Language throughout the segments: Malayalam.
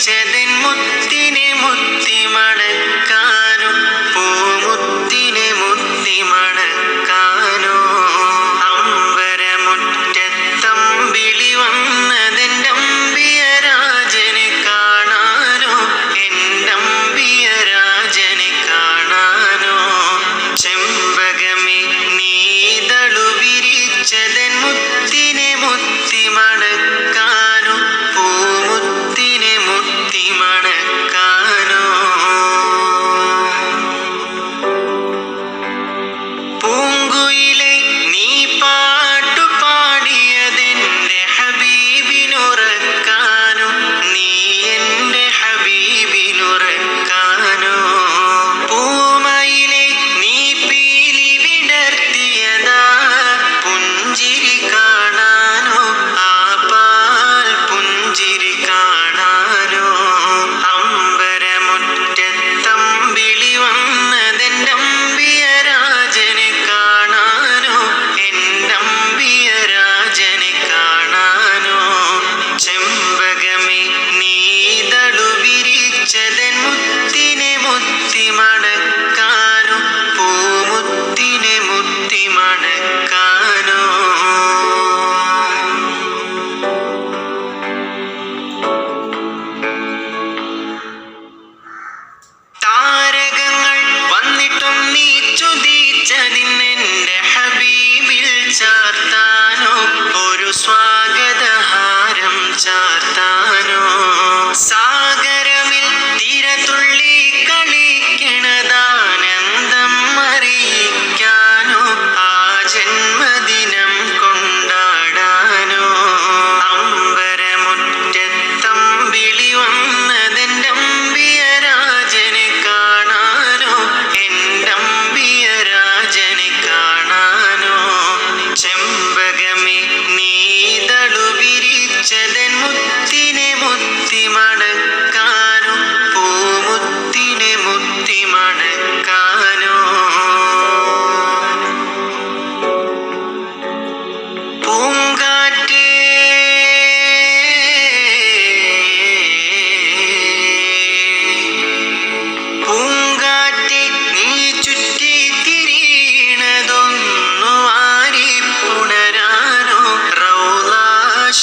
മുത്തിൻ മുത്തിനെ മുത്തി മണക്കാനോ? പൂമുത്തിനെ മുത്തി മണക്കാനോ? അമ്പരമുറ്റത്തമ്പിളി വന്നതെന്റെ അമ്പിയ രാജനെ കാണാനോ? എന്റെ അമ്പിയ രാജനെ കാണാനോ? ചെമ്പകമേ നീതളു വിരിച്ചതൻ മുത്തിനെ മുത്തി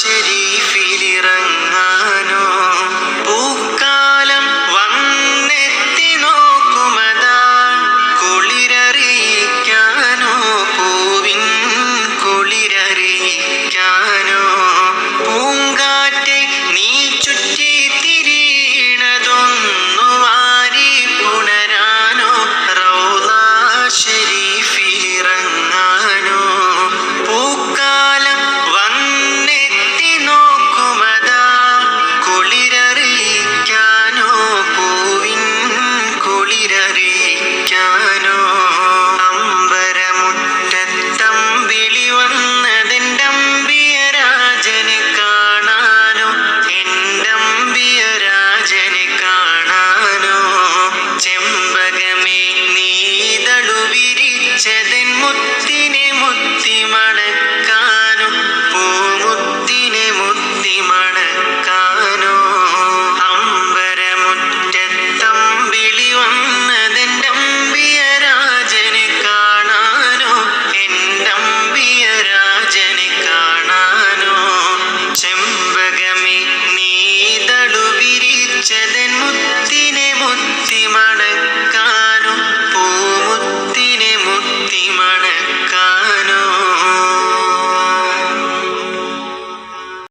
city.